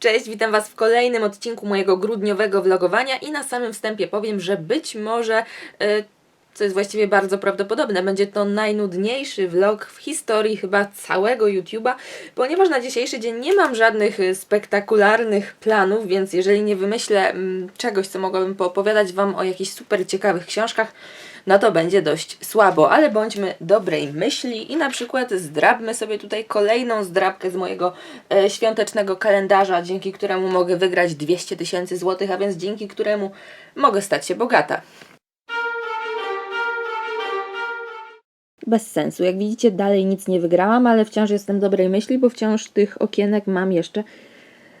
Cześć, witam Was w kolejnym odcinku mojego grudniowego vlogowania i na samym wstępie powiem, że być może, e, co jest właściwie bardzo prawdopodobne, będzie to najnudniejszy vlog w historii chyba całego YouTube'a, ponieważ na dzisiejszy dzień nie mam żadnych e, spektakularnych planów, więc jeżeli nie wymyślę mm, czegoś, co mogłabym poopowiadać Wam o jakichś super ciekawych książkach, no to będzie dość słabo, ale bądźmy dobrej myśli i na przykład zdrabmy sobie tutaj kolejną zdrabkę z mojego e, świątecznego kalendarza, dzięki któremu mogę wygrać 200 tysięcy złotych, a więc dzięki któremu mogę stać się bogata. Bez sensu. Jak widzicie, dalej nic nie wygrałam, ale wciąż jestem dobrej myśli, bo wciąż tych okienek mam jeszcze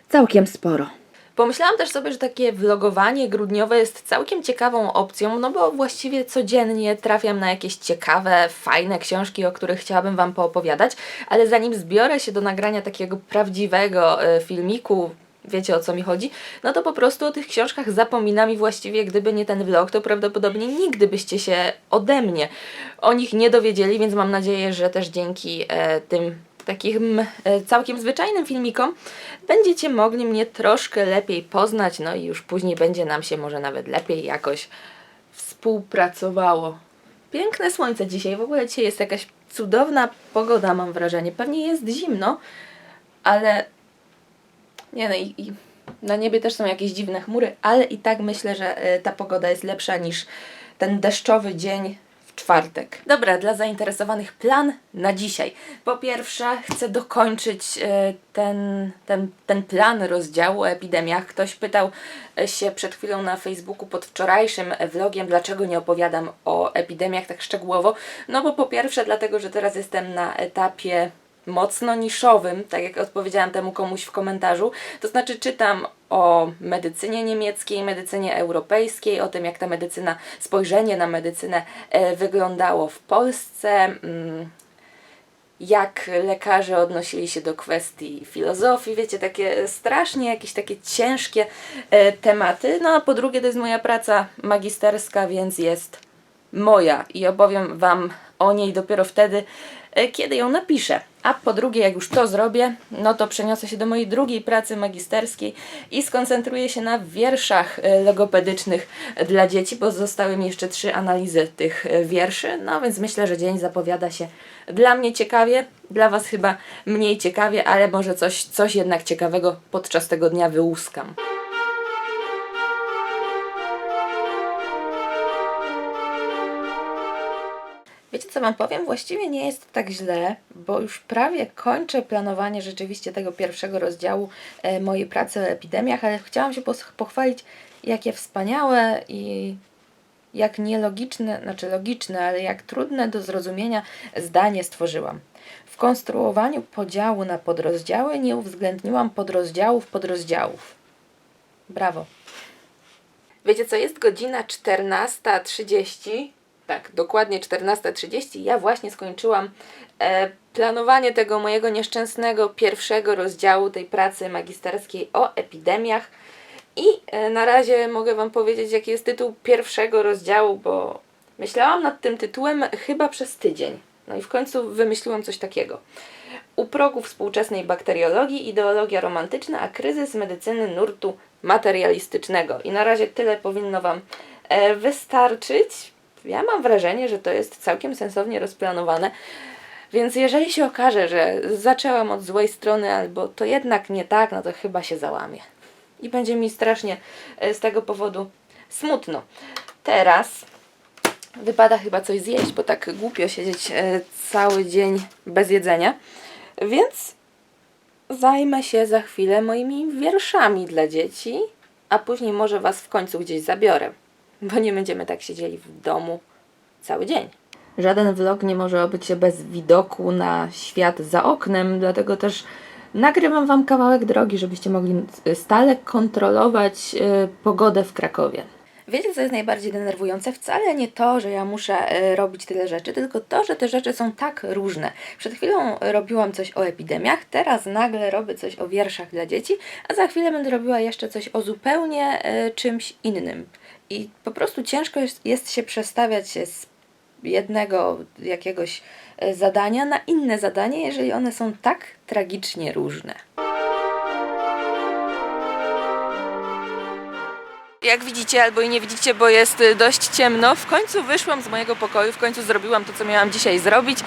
całkiem sporo. Pomyślałam też sobie, że takie vlogowanie grudniowe jest całkiem ciekawą opcją, no bo właściwie codziennie trafiam na jakieś ciekawe, fajne książki, o których chciałabym Wam poopowiadać, ale zanim zbiorę się do nagrania takiego prawdziwego e, filmiku, wiecie o co mi chodzi, no to po prostu o tych książkach zapominam i właściwie gdyby nie ten vlog, to prawdopodobnie nigdy byście się ode mnie o nich nie dowiedzieli, więc mam nadzieję, że też dzięki e, tym takim e, całkiem zwyczajnym filmikom będziecie mogli mnie troszkę lepiej poznać, no i już później będzie nam się może nawet lepiej jakoś współpracowało. Piękne słońce dzisiaj, w ogóle dzisiaj jest jakaś cudowna pogoda, mam wrażenie. Pewnie jest zimno, ale nie no i, i na niebie też są jakieś dziwne chmury, ale i tak myślę, że e, ta pogoda jest lepsza niż ten deszczowy dzień czwartek. Dobra, dla zainteresowanych plan na dzisiaj. Po pierwsze, chcę dokończyć e, ten, ten, ten plan rozdziału o epidemiach. Ktoś pytał e, się przed chwilą na Facebooku pod wczorajszym vlogiem, dlaczego nie opowiadam o epidemiach tak szczegółowo. No bo po pierwsze, dlatego, że teraz jestem na etapie mocno niszowym, tak jak odpowiedziałam temu komuś w komentarzu. To znaczy czytam o medycynie niemieckiej, medycynie europejskiej, o tym jak ta medycyna, spojrzenie na medycynę e, wyglądało w Polsce, mm, jak lekarze odnosili się do kwestii filozofii, wiecie, takie strasznie jakieś takie ciężkie e, tematy. No a po drugie to jest moja praca magisterska, więc jest moja i opowiem Wam o niej dopiero wtedy, e, kiedy ją napiszę. A po drugie, jak już to zrobię, no to przeniosę się do mojej drugiej pracy magisterskiej i skoncentruję się na wierszach e, logopedycznych dla dzieci, bo zostały mi jeszcze trzy analizy tych e, wierszy. No więc myślę, że dzień zapowiada się dla mnie ciekawie, dla Was chyba mniej ciekawie, ale może coś, coś jednak ciekawego podczas tego dnia wyłuskam. Wiecie co Wam powiem? Właściwie nie jest tak źle, bo już prawie kończę planowanie rzeczywiście tego pierwszego rozdziału e, mojej pracy o epidemiach, ale chciałam się pochwalić, jakie wspaniałe i jak nielogiczne, znaczy logiczne, ale jak trudne do zrozumienia zdanie stworzyłam. W konstruowaniu podziału na podrozdziały nie uwzględniłam podrozdziałów podrozdziałów. Brawo. Wiecie co, jest godzina 14.30 tak, dokładnie 14.30 ja właśnie skończyłam e, planowanie tego mojego nieszczęsnego pierwszego rozdziału tej pracy magisterskiej o epidemiach. I e, na razie mogę Wam powiedzieć, jaki jest tytuł pierwszego rozdziału, bo myślałam nad tym tytułem chyba przez tydzień. No i w końcu wymyśliłam coś takiego. U progu współczesnej bakteriologii ideologia romantyczna, a kryzys medycyny nurtu materialistycznego. I na razie tyle powinno Wam e, wystarczyć ja mam wrażenie, że to jest całkiem sensownie rozplanowane. Więc jeżeli się okaże, że zaczęłam od złej strony, albo to jednak nie tak, no to chyba się załamie. I będzie mi strasznie e, z tego powodu smutno. Teraz wypada chyba coś zjeść, bo tak głupio siedzieć e, cały dzień bez jedzenia. Więc zajmę się za chwilę moimi wierszami dla dzieci, a później może Was w końcu gdzieś zabiorę bo nie będziemy tak siedzieli w domu cały dzień. Żaden vlog nie może obyć się bez widoku na świat za oknem, dlatego też nagrywam Wam kawałek drogi, żebyście mogli stale kontrolować y, pogodę w Krakowie. Wiecie, co jest najbardziej denerwujące? Wcale nie to, że ja muszę e, robić tyle rzeczy, tylko to, że te rzeczy są tak różne. Przed chwilą robiłam coś o epidemiach, teraz nagle robię coś o wierszach dla dzieci, a za chwilę będę robiła jeszcze coś o zupełnie czymś innym. I po prostu ciężko jest, jest się przestawiać z jednego jakiegoś e, zadania na inne zadanie, jeżeli one są tak tragicznie różne. Jak widzicie albo i nie widzicie, bo jest y, dość ciemno, w końcu wyszłam z mojego pokoju, w końcu zrobiłam to, co miałam dzisiaj zrobić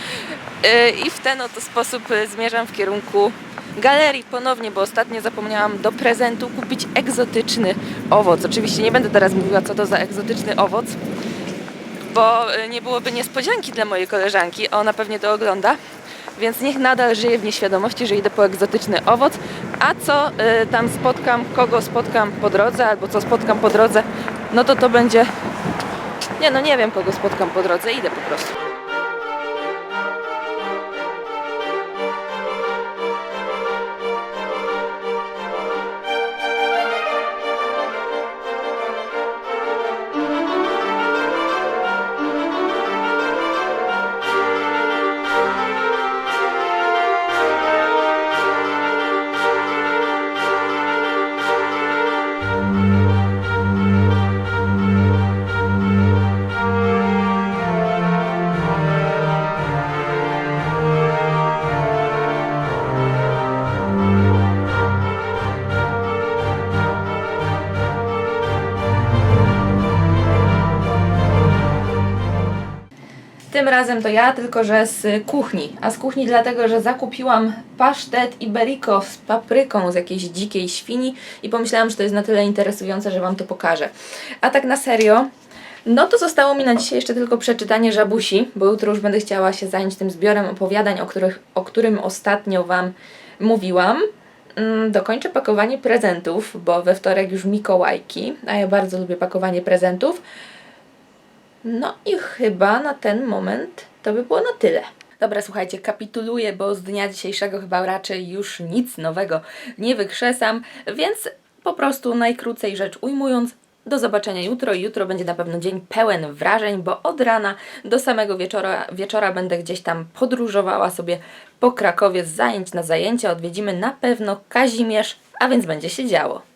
Yy, i w ten oto sposób y, zmierzam w kierunku galerii ponownie, bo ostatnio zapomniałam do prezentu kupić egzotyczny owoc. Oczywiście nie będę teraz mówiła, co to za egzotyczny owoc, bo y, nie byłoby niespodzianki dla mojej koleżanki, ona pewnie to ogląda. Więc niech nadal żyje w nieświadomości, że idę po egzotyczny owoc, a co y, tam spotkam, kogo spotkam po drodze, albo co spotkam po drodze, no to to będzie... Nie no, nie wiem kogo spotkam po drodze, idę po prostu. Tym razem to ja, tylko że z kuchni. A z kuchni dlatego, że zakupiłam pasztet Iberico z papryką z jakiejś dzikiej świni i pomyślałam, że to jest na tyle interesujące, że Wam to pokażę. A tak na serio, no to zostało mi na dzisiaj jeszcze tylko przeczytanie żabusi, bo jutro już będę chciała się zająć tym zbiorem opowiadań, o, których, o którym ostatnio Wam mówiłam. Mm, Dokończę pakowanie prezentów, bo we wtorek już Mikołajki, a ja bardzo lubię pakowanie prezentów. No i chyba na ten moment to by było na tyle. Dobra, słuchajcie, kapituluję, bo z dnia dzisiejszego chyba raczej już nic nowego nie wykrzesam, więc po prostu najkrócej rzecz ujmując, do zobaczenia jutro. Jutro będzie na pewno dzień pełen wrażeń, bo od rana do samego wieczora, wieczora będę gdzieś tam podróżowała sobie po Krakowie z zajęć na zajęcia. Odwiedzimy na pewno Kazimierz, a więc będzie się działo.